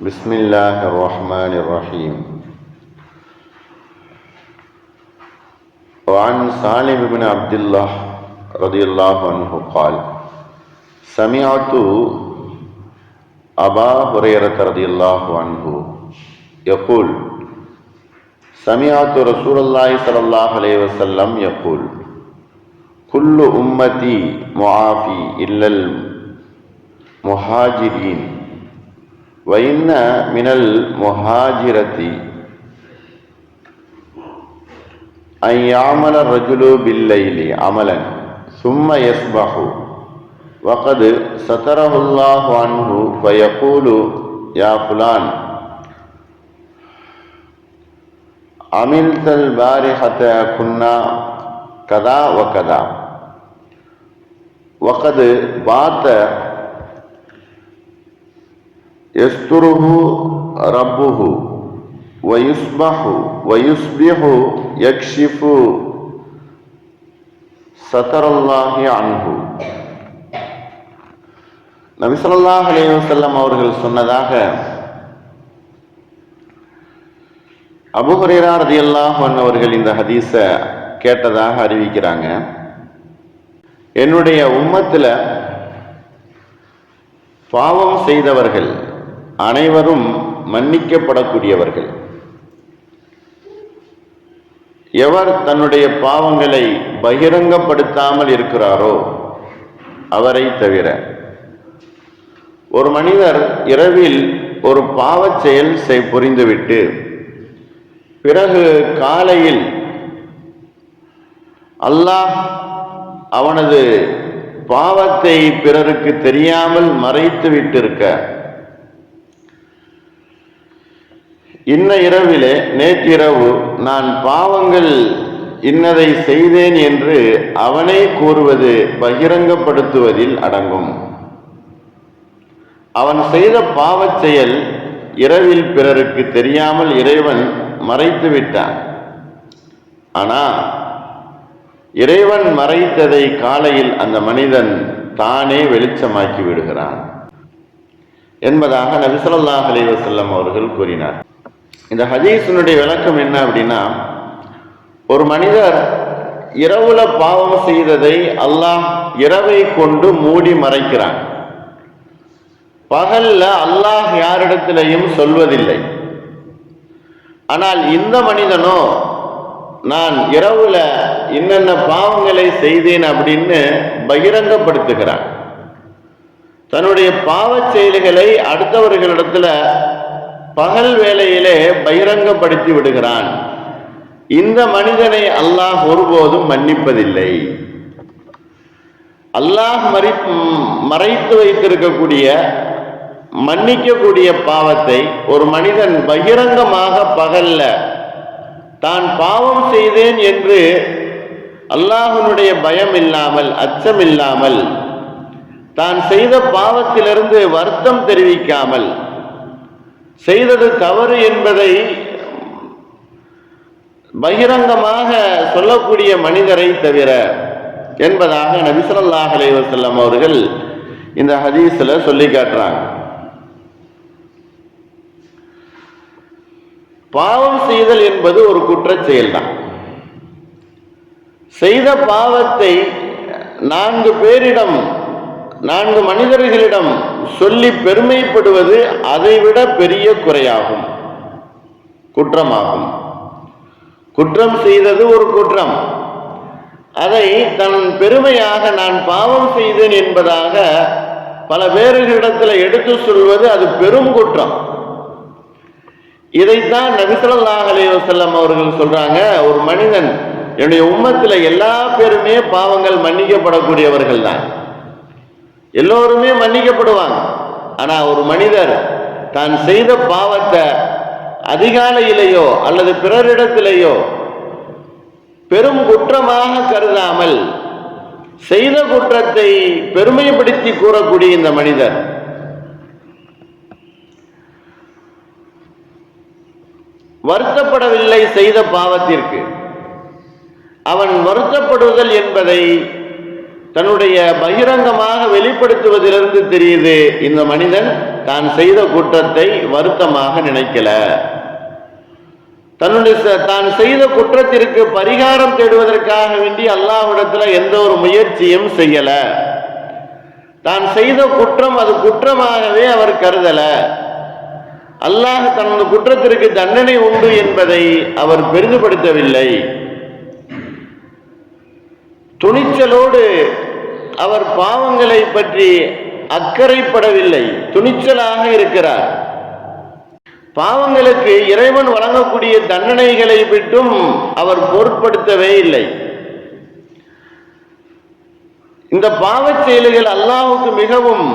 بسم الله الرحمن الرحيم. وعن سالم بن عبد الله رضي الله عنه قال سمعت أبا هريرة رضي الله عنه يقول سمعت رسول الله صلى الله عليه وسلم يقول كل أمتي معافي إلا المهاجرين وإن من المهاجرة أن يعمل الرجل بالليل عملا ثم يصبح وقد ستره الله عنه فيقول يا فلان عملت البارحة كنا كذا وكذا وقد بات எஸ்துருஹு ரப்புஹு வயுஸ்மஹு வயுஸ்பிஹு யக்ஷிஃபு சதரல்லாஹி அன்ஹு நபிசல்லாஹ் அலைவசல்லம் அவர்கள் சொன்னதாக அபுஹுரேரா ரதியல்லாஹ் அவர்கள் இந்த ஹதீஸை கேட்டதாக அறிவிக்கிறாங்க. என்னுடைய உம்மத்தில் பாவம் செய்தவர்கள் அனைவரும் மன்னிக்கப்படக்கூடியவர்கள். எவர் தன்னுடைய பாவங்களை பகிரங்கப்படுத்தாமல் இருக்கிறாரோ அவரை தவிர. ஒரு மனிதர் இரவில் ஒரு பாவச் செயல் செய் புரிந்துவிட்டு பிறகு காலையில் அல்லாஹ் அவனது பாவத்தை பிறருக்கு தெரியாமல் மறைத்து விட்டிருக்க இன்ன இரவிலே நேற்றிரவு நான் பாவங்கள் இன்னதை செய்தேன் என்று அவனே கூறுவது பகிரங்கப்படுத்துவதில் அடங்கும். அவன் செய்த பாவச் செயல் இரவில் பிறருக்கு தெரியாமல் இறைவன் மறைத்து விட்டான். ஆனா இறைவன் மறைத்ததை காலையில் அந்த மனிதன் தானே வெளிச்சமாக்கி விடுகிறான். என்பதாக நபிசல்லாஹ் அலைவசல்லம் அவர்கள் கூறினார் இந்த ஹதீஸினுடைய விளக்கம் என்ன அப்படின்னா ஒரு மனிதர் இரவுல பாவம் செய்ததை அல்லாஹ் இரவை கொண்டு மூடி மறைக்கிறான். பகல்ல அல்லாஹ் யாரிடத்திலையும் சொல்வதில்லை. ஆனால் இந்த மனிதனோ நான் இரவுல என்னென்ன பாவங்களை செய்தேன் அப்படின்னு பகிரங்கப்படுத்துகிறான். தன்னுடைய பாவச் செயல்களை அடுத்தவர்களிடத்துல பகல் வேளையிலே பகிரங்கப்படுத்தி விடுகிறான். இந்த மனிதனை அல்லாஹ் ஒருபோதும் மன்னிப்பதில்லை. அல்லாஹ் மறை மறைத்து வைத்திருக்கக்கூடிய மன்னிக்கக்கூடிய பாவத்தை ஒரு மனிதன் பகிரங்கமாக பகல்ல தான் பாவம் செய்தேன் என்று அல்லாஹனுடைய பயம் இல்லாமல் அச்சம் இல்லாமல் தான் செய்த பாவத்திலிருந்து வருத்தம் தெரிவிக்காமல் செய்தது தவறு என்பதை பகிரங்கமாக சொல்லக்கூடிய மனிதரை தவிர என்பதாக நபிசல்லாஹ் அலைவசல்லம் அவர்கள் இந்த ஹதீஸில் சொல்லி காட்டுறாங்க. பாவம் செய்தல் என்பது ஒரு குற்ற செயல்தான். செய்த பாவத்தை நான்கு பேரிடம் நான்கு மனிதர்களிடம் சொல்லி பெருமைப்படுவது அதைவிட பெரிய குறையாகும். குற்றமாகும். குற்றம் செய்தது ஒரு குற்றம். அதை தன் பெருமையாக நான் பாவம் செய்தேன் என்பதாக பல பேர்களிடத்தில் எடுத்து சொல்வது அது பெரும் குற்றம். இதைத்தான் நபிசல்லாஹ் அலைவசல்லம் அவர்கள் சொல்றாங்க ஒரு மனிதன் என்னுடைய உம்மத்தில் எல்லா பேருமே பாவங்கள் மன்னிக்கப்படக்கூடியவர்கள் தான். எல்லோருமே மன்னிக்கப்படுவாங்க. ஆனா ஒரு மனிதர் தான் செய்த பாவத்தை அதிகாலையிலேயோ அல்லது பிறரிடத்திலேயோ பெரும் குற்றமாக கருதாமல் செய்த குற்றத்தை பெருமைப்படுத்தி கூறக்கூடிய இந்த மனிதர். வருத்தப்படவில்லை செய்த பாவத்திற்கு. அவன் வருத்தப்படுதல் என்பதை தன்னுடைய பகிரங்கமாக வெளிப்படுத்துவதிலிருந்து தெரியுது இந்த மனிதன் தான் செய்த குற்றத்தை வருத்தமாக நினைக்கல. தன்னுடைய தான் செய்த குற்றத்திற்கு பரிகாரம் தேடுவதற்காக வேண்டி அல்லாஹ்விடத்துல எந்த ஒரு முயற்சியும் செய்யல. தான் செய்த குற்றம் அது குற்றமாகவே அவர் கருதல. அல்லாஹ் தனது குற்றத்திற்கு தண்டனை உண்டு என்பதை அவர் பெரிதுபடுத்தவில்லை. துணிச்சலோடு அவர் பாவங்களை பற்றி அக்கறைப்படவில்லை. துணிச்சலாக இருக்கிறார். பாவங்களுக்கு இறைவன் வழங்கக்கூடிய தண்டனைகளை விட்டும் அவர் பொருட்படுத்தவே இல்லை. இந்த பாவச் செயல்கள் அல்லாவுக்கு மிகவும்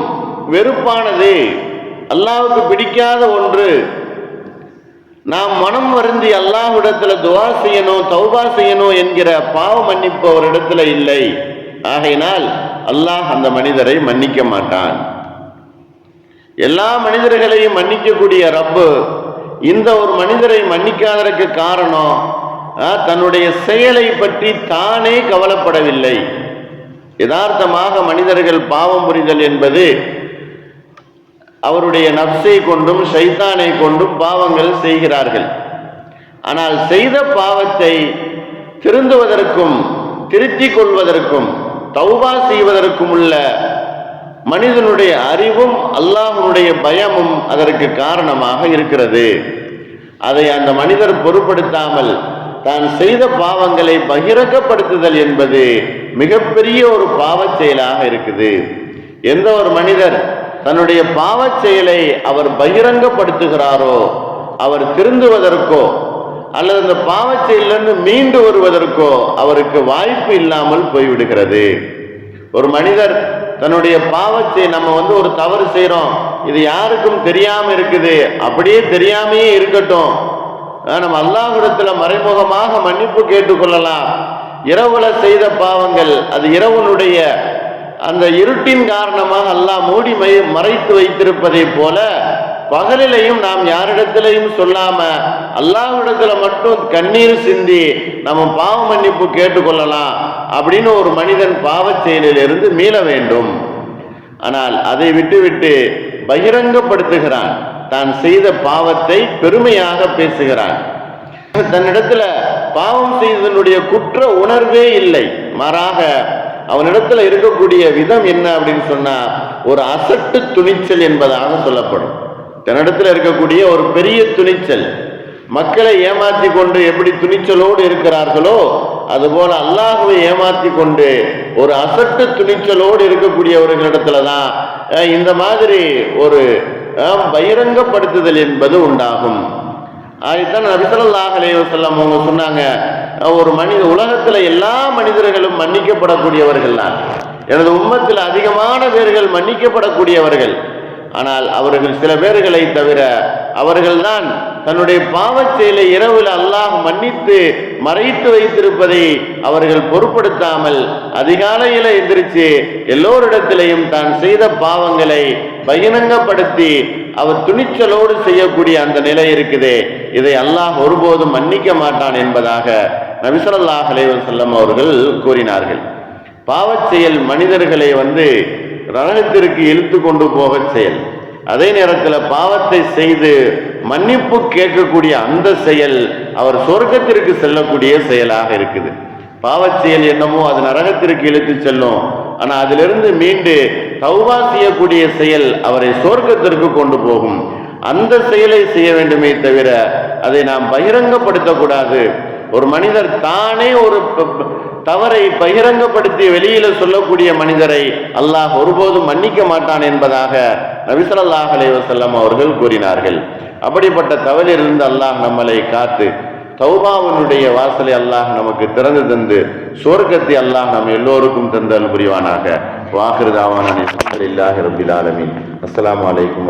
வெறுப்பானது. அல்லாவுக்கு பிடிக்காத ஒன்று நாம் மனம் வருந்தி அல்லாஹ்விடத்துல துவா செய்யணும் தௌபா செய்யணும் என்கிற பாவ மன்னிப்பு அவரிடத்துல இல்லை. ஆகையினால் அல்லாஹ் அந்த மனிதரை மன்னிக்க மாட்டான். எல்லா மனிதர்களையும் மன்னிக்கக்கூடிய ரப்பு இந்த ஒரு மனிதரை மன்னிக்காததற்கு காரணம் ஆ, தன்னுடைய செயலை பற்றி தானே கவலைப்படவில்லை. யதார்த்தமாக மனிதர்கள் பாவம் புரிதல் என்பது அவருடைய நப்சை கொண்டும் சைத்தானை கொண்டும் பாவங்கள் செய்கிறார்கள். ஆனால் செய்த பாவத்தை திருந்துவதற்கும் திருத்திக் கொள்வதற்கும் தௌபா செய்வதற்கும் உள்ள மனிதனுடைய அறிவும் அல்லாஹனுடைய பயமும் அதற்கு காரணமாக இருக்கிறது. அதை அந்த மனிதர் பொருட்படுத்தாமல் தான் செய்த பாவங்களை பகிரங்கப்படுத்துதல் என்பது மிகப்பெரிய ஒரு பாவச் செயலாக இருக்குது. எந்த ஒரு மனிதர் தன்னுடைய பாவச் செயலை அவர் பகிரங்கப்படுத்துகிறாரோ அவர் திருந்துவதற்கோ அல்லது அந்த பாவச் செயலிருந்து மீண்டு வருவதற்கோ அவருக்கு வாய்ப்பு இல்லாமல் போய்விடுகிறது. ஒரு மனிதர் தன்னுடைய பாவத்தை நம்ம வந்து ஒரு தவறு செய்கிறோம் இது யாருக்கும் தெரியாமல் இருக்குது அப்படியே தெரியாமையே இருக்கட்டும். நம்ம அல்லாஹிடத்தில் மறைமுகமாக மன்னிப்பு கேட்டுக்கொள்ளலாம். இரவுல செய்த பாவங்கள் அது இரவனுடைய அந்த இருட்டின் காரணமாக அல்லாஹ் மூடி மை மறைத்து வைத்திருப்பதை போல பகலிலையும் நாம் யாரிடத்திலையும் சொல்லாம அல்லாஹ்விடத்துல மட்டும் கண்ணீர் சிந்தி நம்ம பாவ மன்னிப்பு கேட்டுக்கொள்ளலாம் அப்படின்னு ஒரு மனிதன் பாவ செயலிலிருந்து மீள வேண்டும். ஆனால் அதை விட்டுவிட்டு பகிரங்கப்படுத்துகிறான். தான் செய்த பாவத்தை பெருமையாக பேசுகிறான். தன்னிடத்துல பாவம் செய்ததனுடைய குற்ற உணர்வே இல்லை. மாறாக அவனிடத்துல இருக்கக்கூடிய விதம் என்ன அப்படின்னு சொன்னா ஒரு அசட்டு துணிச்சல் என்பதாக சொல்லப்படும். தன்னிடத்துல இருக்கக்கூடிய ஒரு பெரிய துணிச்சல். மக்களை ஏமாற்றி கொண்டு எப்படி துணிச்சலோடு இருக்கிறார்களோ அதுபோல அல்லாஹுவை ஏமாற்றி கொண்டு ஒரு அசட்டு துணிச்சலோடு இருக்கக்கூடியவர்களிடத்துல தான் அஹ், இந்த மாதிரி ஒரு அஹ், பகிரங்கப்படுத்துதல் என்பது உண்டாகும். அதுதான் நபிசல்லாஹ் அலைவசல்லம் அவங்க சொன்னாங்க ஒரு மனித உலகத்தில் எல்லா மனிதர்களும் மன்னிக்கப்படக்கூடியவர்கள் தான். எனது உம்மத்தில் அதிகமான பேர்கள் மன்னிக்கப்படக்கூடியவர்கள். ஆனால் அவர்கள் சில பேர்களை தவிர அவர்கள்தான் தன்னுடைய பாவச் செயலை இரவில் அல்லாஹ் மன்னித்து மறைத்து வைத்திருப்பதை அவர்கள் பொருட்படுத்தாமல் அதிகாலையில் எந்திரிச்சு எல்லோரிடத்திலையும் தான் செய்த பாவங்களை பகிரங்கப்படுத்தி அவர் துணிச்சலோடு செய்யக்கூடிய அந்த நிலை இருக்குதே. இதை அல்லாஹ் ஒருபோதும் மன்னிக்க மாட்டான் என்பதாக நபிசல்லாஹ் அலைவர் செல்லம் அவர்கள் கூறினார்கள் பாவச் செயல் மனிதர்களை வந்து நரகத்திற்கு இழுத்து கொண்டு போக செயல். அதே நேரத்தில் பாவத்தை செய்து மன்னிப்பு கேட்கக்கூடிய அந்த செயல் அவர் சொர்க்கத்திற்கு செல்லக்கூடிய செயலாக இருக்குது. பாவச் செயல் என்னமோ அது நரகத்திற்கு இழுத்து செல்லும் ஆனால் அதிலிருந்து மீண்டு தௌபா செய்யக்கூடிய செயல் அவரை சொர்க்கத்திற்கு கொண்டு போகும். அந்த செயலை செய்ய வேண்டுமே தவிர அதை நாம் பகிரங்கப்படுத்தக்கூடாது ஒரு மனிதர் தானே ஒரு தவறை பகிரங்கப்படுத்தி வெளியில சொல்லக்கூடிய மனிதரை அல்லாஹ் ஒருபோதும் மன்னிக்க மாட்டான் என்பதாக நபிசல்லாஹ் அலைவசல்லம் அவர்கள் கூறினார்கள். அப்படிப்பட்ட தவறிலிருந்து அல்லாஹ் நம்மளை காத்து தௌபாவனுடைய வாசலை அல்லாஹ் நமக்கு திறந்து தந்து சுவர்க்கத்தை அல்லாஹ் நம் எல்லோருக்கும் தந்தல் புரிவானாக. வாகிருதாவான அலமதுல்லாஹி ரபில் ஆலமீன். அஸ்ஸலாமு அலைக்கும்